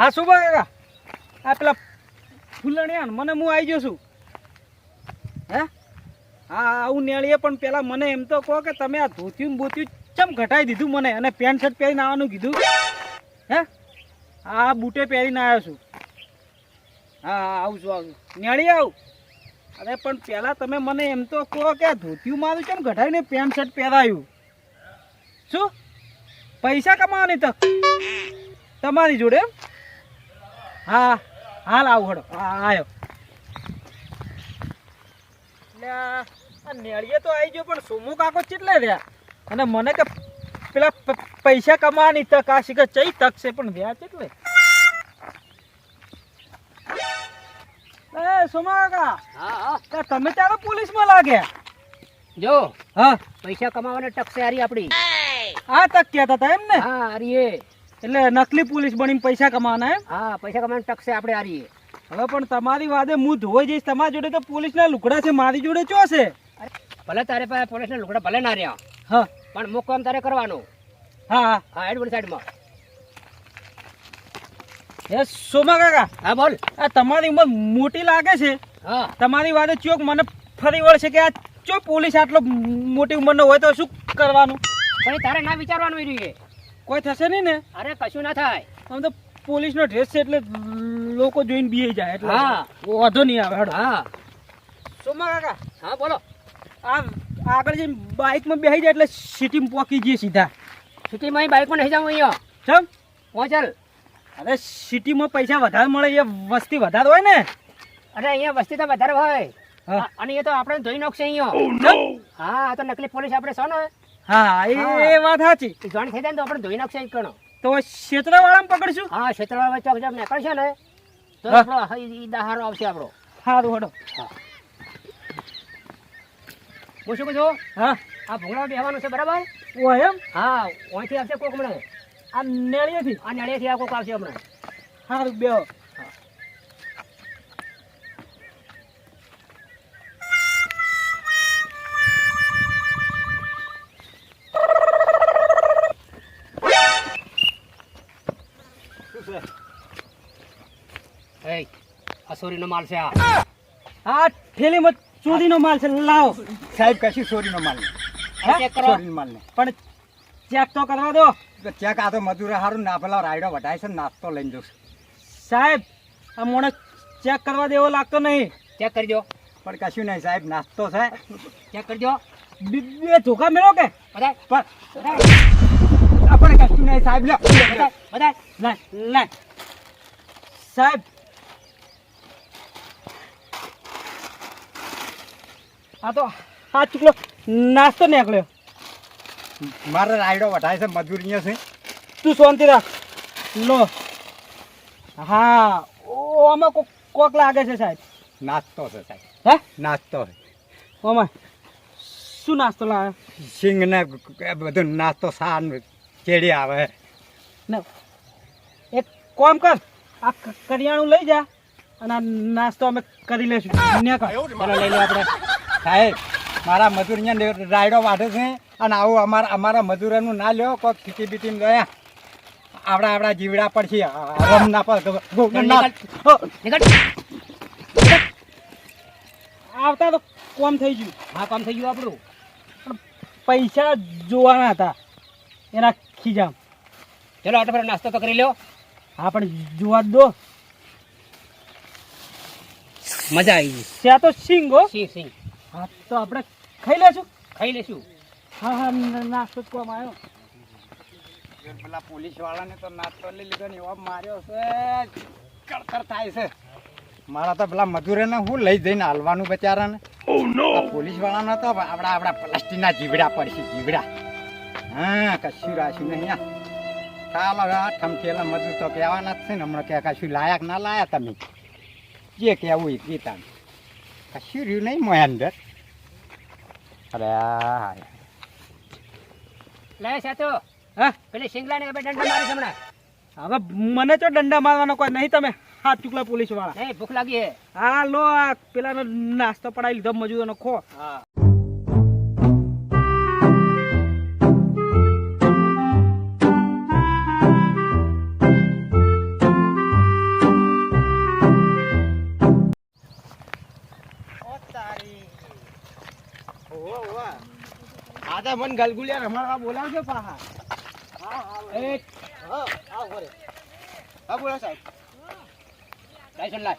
હા, શું કાકા આ પેલા ફૂલણિયા મને હું આવી ગયો છું. હે? હા આવું નેળીએ પણ પેલા મને એમ તો કહો કે તમે આ ધોતિયું બોતિયું ચમ ઘટાઈ દીધું મને? અને પેન્ટ શર્ટ પહેરીને આવવાનું કીધું? હે? હા બૂટે પહેરીને આવ્યો છું. હા હા, આવું છું, આવું નેળી આવું? અરે, પણ પહેલાં તમે મને એમ તો કહો કે આ ધોતિયું મારું કેમ ઘટાઈને પેન્ટ શર્ટ પહેરાયું. શું? પૈસા કમાવાની તક? તમારી જોડે એમ? હા હાલ આવું હડો. આવ્યો એટલે આ આ નેળીએ તો આવી ગયો પણ સોમુ કાકો ચેટલે રહ્યા? અને મને કે પેલા પૈસા કમાવાની તક આ શીખે ચઈ તક છે પણ રહ્યા ચેટલે? એ સોમા કાકા હા હા. તો તમે ત્યારે પોલીસમાં લાગ્યા જો હા. પૈસા કમાવાની તક છે હારી આપડી. આ તક કહેતા હતા એમ ને હા હારી એ એટલે નકલી પોલીસ બનીને પૈસા કમાવાના એમ? હા પૈસા કમાવાને છે આપણે હારીએ હવે પણ તમારી વાદે હું ધોઈ જઈશ તમારી જોડે તો પોલીસના લુકડા છે મારી જોડે ચો છે? ભલે તારે પાસે પોલીસને લુકડા ભલે ના રહ્યા હા. પણ મુક કામ તારે કરવાનું. હા હા. એડવર્ડ સાઈડમાં. એ સોમા કાકા હા બોલ. આ તમારી ઉંમર મોટી લાગે છે? હા. તમારી વાદે ચોક મને ફરી વળશે કે આ ચો પોલીસ આટલો મોટી ઉંમરનો હોય તો શું કરવાનું? પણ તારે ના વિચારવાનું જોઈએ રહ્યું કોઈ થશે નહીં ને? અરે કશું ના થાય. આમ તો પોલીસ નો ડ્રેસ છે એટલે લોકો જોઈને બીએ જાય. એટલે હા. વાંધો નહીં આવે હેડો. હા. સોમા કાકા. હા બોલો. આ આગળ જઈને બાઇકમાં બેસી જાય એટલે સિટીમાં પોકી જઈએ સીધા. સિટીમાં અહીં બાઇકમાં નહીં જાઉં અહીંયા. ચમ? પહોંચલ અરે સિટીમાં પૈસા વધારે મળે એ વસ્તી વધારે હોય ને. અરે અહીંયા વસ્તી તો વધારે હોય. હા. અને એ તો આપણે ધોઈ નાખશે અહીંયા. હા આ તો નકલી પોલીસ આપણે છો ને. હા એ વાત સાચી. એ થઈ જાય તો આપણે ધોઈ નાખશે કણો તો ક્ષેત્રવાળામાં પકડશું? હા ક્ષેત્રવાળા ચોક જેમ નીકળશે ને તો આપણો હા, ઈ- ઈ દહાડો આવશે આપણો. સારું હડો હું. શું કહું હા. આ ભૂંગળા બેહવાનું છે બરાબર? ઓ એમ? હા આવશે કોક હમણાં. આ નેળીએથી આ નળિયાથી આ કોક આવશે હમણાં. સારું બેહો. અસોરીનો માલ છે આ. આ થેલીમાં ચોરીનો માલ છે લાવો. સાહેબ કશું ચોરીનો માલ કરો. ચોરીનો માલ નહીં. પણ ચેક તો કરવા દો. ચેક આ તો મજૂર હારું ના પેલા રાયડો વઢાય છે નાસ્તો લઈને જશે. સાહેબ આ મોણે ચેક કરવા દેવો લાગતો નહીં. ચેક કરજો. પણ કશું નહીં સાહેબ નાસ્તો છે. ચેક કરજો. બે ધોકા મેળો કે? પણ આપણે કશું નહીં સાહેબ લે બધા સાહેબ આ તો આ ચૂકલો નાસ્તો નીકળ્યો. મારે રાયડો વટાય છે મજૂરી છે. તું શાંતિ રાખ. લો. હા ઓ આમાં કોક કોક લાગે છે સાહેબ. નાસ્તો છે સાહેબ. હે? નાસ્તો છે. ઓમાં શું નાસ્તો લાવે? સિંગ ને બધું નાસ્તો સાન ચેડી આવે. ને એક કોમ કર આ કરિયાણું લઈ જા અને આ નાસ્તો અમે કરી લેશું લઈ લો આપણે. સાહેબ મારા મજૂર અહીંયા રાયડો વાઢે છે અને આવું અમારા અમારા મજૂરોનું ના લ્યો કોક ખીચી બીટી ગયા આપણા આપણા જીવડા પર છીએ રમ ના પર ના આવતા તો કોમ થઈ ગયું. હા કામ થઈ ગયું આપણું. પૈસા જોવાના હતા એના ખીજામ. ચલો આટલો ફેરો નાસ્તો તો કરી લ્યો. હા પણ જોવા દો. મજા આવી ગઈ. ત્યાં તો સિંગ હો. સિંગ સિંહ. હા તો આપણે ખાઈ લેશું? ખાઈ લેશું. હા હા નાસ્તો જ કોમ આવ્યો. પેલા પોલીસ વાળાને તો નાસ્તો લઈ લીધો ને એવો માર્યો છે. કળતર થાય છે. મારા તો પેલા મજૂરેને હું લઈ જઈને હાલવાનું બચારાને. પોલીસ વાળાને તો આપણા આપણા પ્લાસ્ટિકના જીવડા પડશે જીવડા. હા કશું રાશું નહીં આ. ચાલો ઠમકેલા મજૂર તો કહેવાના જ છે ને. હમણાં કે કશું લાયક ના લાયા તમે. જે કહેવું એ કીધા. કશું રહ્યું નહીં મોય અંદર. અરે આ લે સાતો હા? પેલી સિંગલાને હવે દંડ મારી હમણાં. હવે મને તો દંડા મારવાનો કોઈ નહીં તમે હાથ ચૂકલા પોલીસવાળા નહીં ભૂખ લાગી હે. હા લો આ પેલાનો નાસ્તો પડાવી લીધો મજૂરોનો ખો. હા. આ ગલગુલિયા રમાડવા બોલાવજો પાહા. એ હા આવો ઘરે હા બોલો સાહેબ. લાયસન્સ લાય.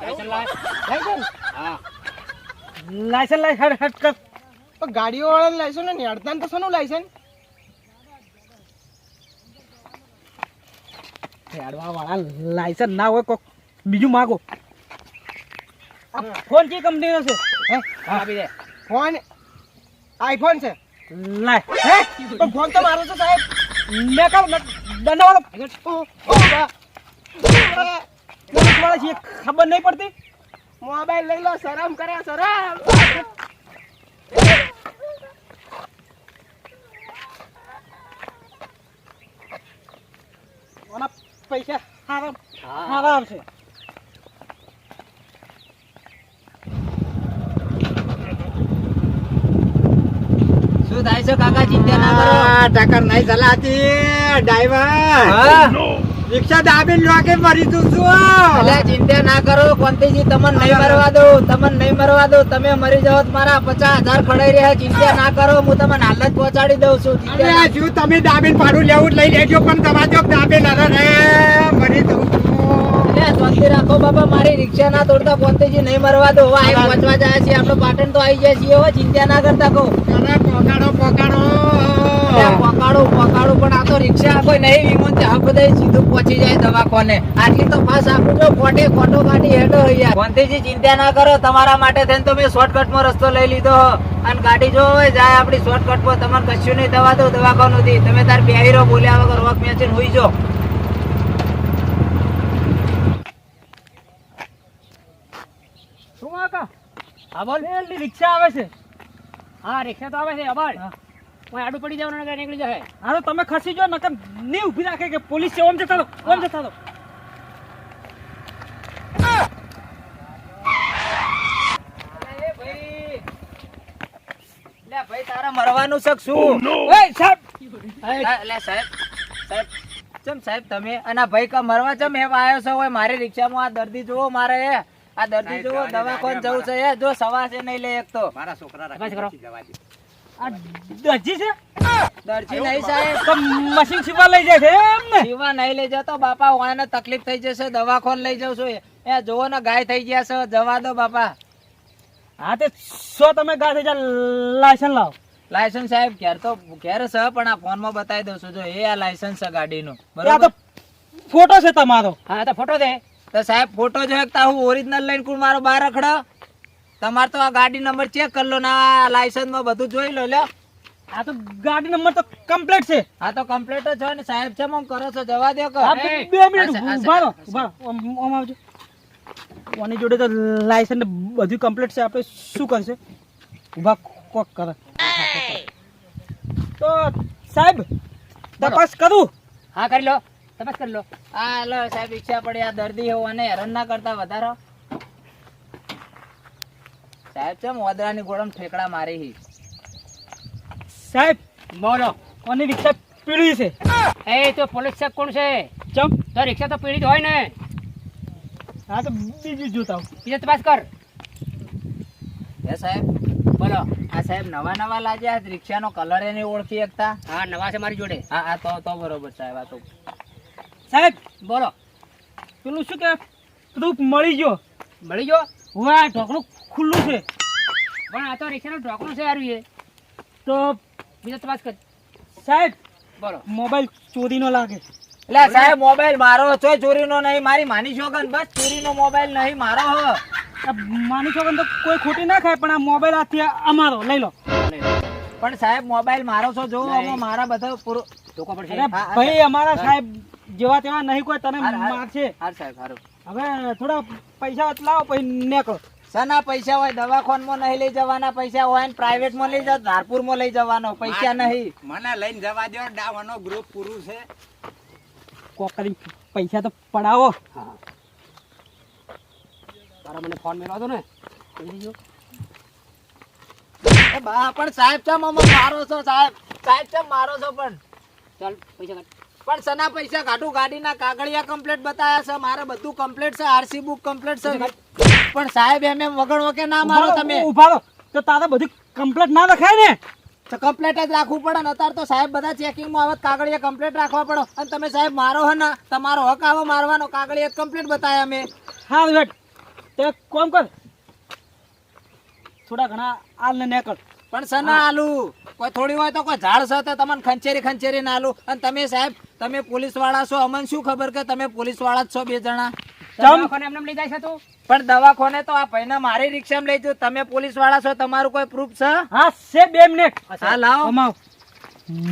લાયસન્સ લાય. લાયસન્સ હા. લાયસન્સ લાય હટ હટ કર પણ ગાડીઓ વાળા લાયસન્સ ને અડતાન તો શેનું લાયસન્સ હેડવા વાળા લાયસન્સ ના હોય કોક બીજું માગો. ફોન કઈ કંપનીનો છે? હે હા. આપી દે. ફોન આઈફોન છે? લાય. હે? પણ ફોન તો મારો છે સાહેબ. મેં કામ દંડવાળો ઓ, ઓ, બા. બા. પોલીસવાળા છે ખબર નહીં પડતી? મોબાઈલ લઈ લો શરમ કરે શરમ. પૈસા હારામ હારામ હારા થાય છે કાકા ચિંતા ના કરો. ટકર નહીં ચલાતી. ડ્રાઈવર. રિક્ષા દાબીને લોકે મરી તું છું અલ્યા ચિંતા ના કરો કોંતીજી તમને નહીં મરવા દો તમને નહીં મરવા દો તમે મરી તો મારા પચાસ હજાર ખડાઈ રહ્યા ચિંતા ના કરો હું તમને હાલત જ પહોંચાડી દઉં છું અરે શું તમે દાબીન ભાડું લેવું જ લઈ લેજો પણ તમારે જો દાબીને અરે મરી શાંતિ રાખો બાપા મારી રિક્ષા ના તોડતા કોંતીજી નહીં મરવા દો. હવે પહોંચવા જાય છે. આપણો પાટણ તો આવી જાય છે. હવે ચિંતા ના કરતા કહો. પોકાડો પોકાડો. પકાડું પકાડું પણ આ તો રિક્ષા કોઈ નહીં વિમો ત્યાં બધા સીધું પહોંચી જાય દવાખાને. આટલી તો ફાસ આપું છો. ખોટે ખોટો કાઢી હેડો યાર કોંતીજી ચિંતા ના કરો તમારા માટે થઈને તો મેં શોર્ટકટમાં રસ્તો લઈ લીધો. અને ગાડી જો હોય જાય આપણી પર તમારે કશું નહીં દવા દો દવાખાનું તમે તાર બેહીરો બોલ્યા વગર વોક મેચીને હોઈ જો શું કાકા હા બોલ. પેલી રિક્ષા આવે છે. હા રિક્ષા તો આવે છે હા. હું આડું પડી જવાનું નીકળી જાય હા. તો તમે ખસી જો નકર નહીં ઊભી રાખે કે પોલીસ છે ઓમ જતા રહો ઓમ જતા રહો. ભાઈ. તારા મરવાનું છે કે શું એ સાહેબ. લા- સાહેબ. સાહેબ ચમ સાહેબ તમે? અને ભાઈ કા મરવા ચમ એમ આવ્યો છો? મારી રિક્ષામાં આ દર્દી જોવો મારે. એ આ દર્દી જુઓ દવાખાને જવું છે. એ જો સવા છે નહીં લે એક તો. મારા છોકરા બસ કરો. આ દરજી છે? દર્દી નહીં સાહેબ તો મશીન સીવા લઈ જાય છે એમ ને? જીવા નહીં લઈ જતો બાપા વાને તકલીફ થઈ જશે દવાખાને લઈ જાવ છું. એ જોવો ને ગાય થઈ ગયા છે. જવા દો બાપા. હા તે સો તમે ગાય થઈ જાય લાયસન્સ લાવો. લાયસન્સ સાહેબ ઘેર તો ઘેર છે પણ આ ફોનમાં બતાવી દઉં છું. જો એ આ લાયસન્સ છે ગાડીનું. બરાબર? ફોટો છે તમારો. હા તો ફોટો દે. તો સાહેબ ફોટો જો એકતા હું ઓરિજિનલ લઈને કુણ મારો બાર રખડો? તમારે તો આ ગાડી નંબર ચેક કરી લો ને આ લાયસન્સ બધું જોઈ લો લ્યો. આ તો ગાડી નંબર તો કમ્પ્લીટ છે. આ તો કમ્પ્લીટ જ છે ને સાહેબ છે હું કરો છો જવા દો કે. બે મિનિટ ઊભા રહો ઊભા ઓમ આવજો. ઓની જોડે તો લાયસન્સ બધું કમ્પ્લીટ છે આપણે શું કરશે? ઊભા કોક કરે. તો સાહેબ તપાસ કરું. હા કરી લો. તપાસ કરી લો. હા લો સાહેબ ઈચ્છા પડી આ દર્દી હોવાને હેરાન ના કરતા વધારો. સાહેબ છે મોદરાની ગોળમ ઠેકડા મારી હી. સાહેબ મોરો. કોની રિક્ષા પીળી છે. એ તો પોલીસ સાહેબ કોણ છે? ચમ. તો રિક્ષા તો પીડિત હોય ને. હા તો બીજું જોતા. બીજા તપાસ કર. હે સાહેબ બોલો. આ સાહેબ નવા નવા લાગ્યા રિક્ષાનો કલર એને ઓળખી શકતા હા નવા છે મારી જોડે. હા હા તો તો બરોબર સાહેબ આ તો. સાહેબ બોલો. પેલું શું કે? પ્રૂફ મળી ગયો. મળી ગયો? હું આ ઢોકણું ખુલ્લું છે. પણ આ તો રિક્ષાનું ઢોકણું છે યાર એ તો બીજો તપાસ કર. સાહેબ બોલો. મોબાઈલ ચોરીનો લાગે. એટલે સાહેબ મોબાઈલ મારો છો ચોરીનો નહીં મારી માની છોકન બસ ચોરીનો મોબાઈલ નહીં મારો હો. માની છો તો કોઈ ખોટી ના ખાય પણ આ મોબાઈલ આથી અમારો. લઈ લો. પણ સાહેબ મોબાઈલ મારો છો જો મારા બધા પૂરો ટોકો પડશે. અરે ભાઈ અમારા સાહેબ જેવા તેવા નહીં કોઈ તને. મારશે. હાર સાહેબ હારું. હવે થોડા પૈસા લાવો પછી નીકળો. સના પૈસા હોય? દવાખાનમાં નહીં લઈ જવાના પૈસા હોય ને પ્રાઇવેટમાં લઈ જાવ ધારપુરમાં લઈ જવાનો પૈસા નહીં. મને લઈને જવા દો ડાવાનો ગ્રુપ પૂરું છે. કોકરી પૈસા તો પડાવો. તારા મને ફોન મેળવા દો ને. બા પણ સાહેબ ચમ અમે મારો છો સાહેબ? સાહેબ ચમ મારો છો પણ? ચાલ પૈસા પણ સના પૈસા કાઢું ગાડીના કાગળિયા કમ્પ્લેટ બતાયા છે મારે બધું કમ્પ્લેટ છે આરસી બુક કમ્પ્લેટ છે. પણ સાહેબ એમ એમ વગર વકે ના મારો તમે? ઊભા રહો. તો તારે બધી કમ્પ્લેટ ના લખાય ને? તો કમ્પ્લેટ જ રાખવું પડે ને અત્યારે તો સાહેબ બધા ચેકિંગમાં આવે કાગળિયા કમ્પ્લેટ રાખવા પડે. અને તમે સાહેબ મારો હે ને તમારો હક આવો મારવાનો કાગળિયા કમ્પ્લેટ બતાયા અમે. હા વેટ તે કોમ કર. થોડા ઘણા આલ ને નેકળ. પણ સના આલુ. કોઈ થોડી હોય તો કોઈ ઝાડ છે તો તમને ખંચેરી ખંચેરી ના આલુ. અને તમે સાહેબ તમે પોલીસવાળા છો અમને શું ખબર કે તમે પોલીસવાળા જ છો બે જણા? પણ દવાખાને તો આ ભાઈને મારી રિક્ષામાં લઈ જજો તમે પોલીસવાળા છો તમારું કોઈ પ્રૂફ છે? હા છે બે મિનિટ હા લાવો.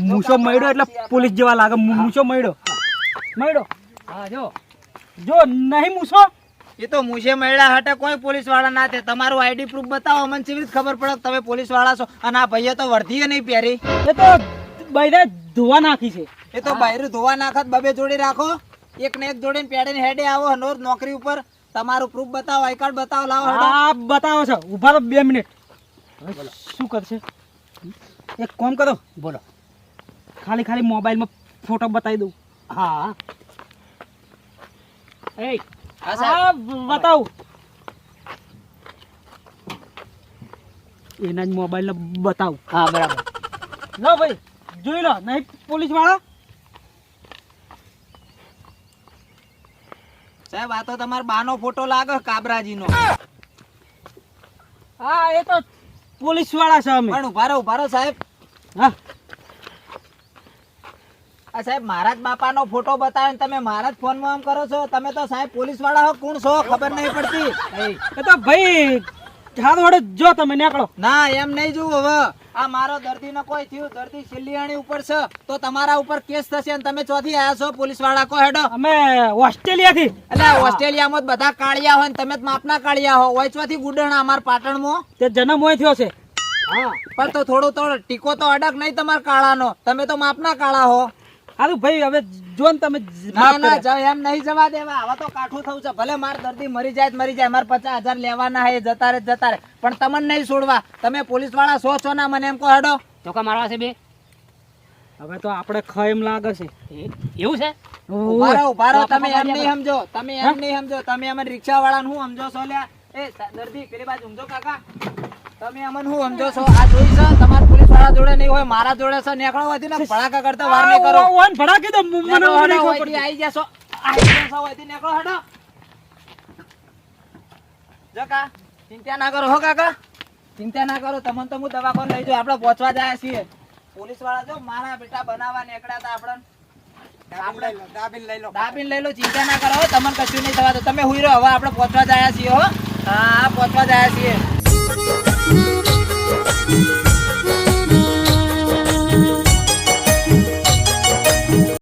મૂછો મળ્યો એટલે પોલીસ જેવા લાગે. મૂછો મળ્યો. મળ્યો. હા જો. જો નહીં મૂછો? એ તો મુશે મળ્યા હાટે કોઈ પોલીસવાળા ના છે તમારું આઈડી પ્રૂફ બતાવો અમને રીતે ખબર પડે તમે પોલીસવાળા છો? અને આ ભાઈએ તો વર્ધી નહીં પહેરી. એ તો બૈરે ધોવા નાખી છે. એ તો બહાર ધોવા નાખત બબે જોડી રાખો. એક ને એક જોડીને પેડીને હેડે આવો હનોર નોકરી ઉપર. તમારું પ્રૂફ બતાવો આઈ કાર્ડ બતાવો લાવો હા બતાવો છો. ઊભા તો બે મિનિટ. શું કરશે? એક કોમ કરો. બોલો. ખાલી ખાલી મોબાઈલમાં ફોટો બતાવી દઉં. હા. એ હા બતાવ. એના જ મોબાઈલ બતાવ. હા બરાબર. લો ભાઈ જોઈ લો નહીં પોલીસવાળા સાહેબ આ તો તમારા બાનો ફોટો લાગે કાબરાજીનો. હા એ તો પોલીસવાળા છે અમે. પણ ઉભારો ઉભારો સાહેબ. હા. આ સાહેબ મારા જ બાપાનો ફોટો બતાવે તમે મારા જ ફોનમાં આમ કરો છો. તમે તો સાહેબ પોલીસવાળા હો કોણ છો? ખબર નહીં પડતી. એ તો ભાઈ હાથ વડે જો તમે નીકળો. ના એમ નહીં જુઓ હવે. આ મારો દર્દી નો કોઈ થયું? દર્દી સિલિયાણી ઉપર છે. તો તમારા ઉપર કેસ થશે અને તમે ચોથી આયા છો પોલીસવાળા કો હેડો. અમે ઓસ્ટ્રેલિયાથી. એટલે ઓસ્ટ્રેલિયામાં જ બધા કાળિયા હોય ને તમે જ માપના કાળિયા હો. ઓયચવાથી ગુડણ અમાર પાટણમાં. તે જન્મ હોય થયો છે. હા પણ તો થોડું તો ટીકો તો અડક નહીં તમારા કાળાનો. તમે તો માપના કાળા હો. હારું ભાઈ હવે જો ને તમે ના ના જાવ એમ નહીં જવા દેવા. હવે તો કાઠું થવું છે. ભલે માર દર્દી મરી જાય તો મરી જાય. મારે પચાસ હજાર લેવાના હે જતા રે જતા રે પણ તમને નહીં છોડવા. તમે પોલીસવાળા છો છો ના મને એમ કહો હડો. ચોકા મારવા છે બે? હવે તો આપણે ખ એમ લાગે છે. એવું છે? ઊભા રહો ઊભા રહો. તો તમે એમ નહીં સમજો. તમે એમ નહીં સમજો. તમે અમને રિક્ષા વાળાને શું સમજો છો લ્યા? એ દર્દી પેલી બાજુ સમજો કાકા. તમે અમને શું સમજો છો? આ જોઈ છે તમારા પોલીસ વાળા જોડે નહીં હોય મારા જોડે છે નીકળો હોયથી ને ભડાકા કરતા વાર નહીં કરો ઓન ભડાકી દો મને આવી જશો. આઈ જશો હોયથી નીકળો હેડો. જો કા ચિંતા ના કરો હો કાકા. ચિંતા ના કરો તમને તો હું દવાખાને લઈ જાઉં. આપણે પહોંચવા જાય છીએ. પોલીસવાળા જો મારા બેટા બનાવવા નીકળ્યા હતા આપણે દાબીન લઈ લો દાબીન લઈ લો. દાબીને લઈ લો ચિંતા ના કરો તમને કશું નહીં થવા દો. તમે હુઈ રહો. હવે આપણે પહોંચવા જાય છીએ હો હા પહોંચવા જાય છીએ.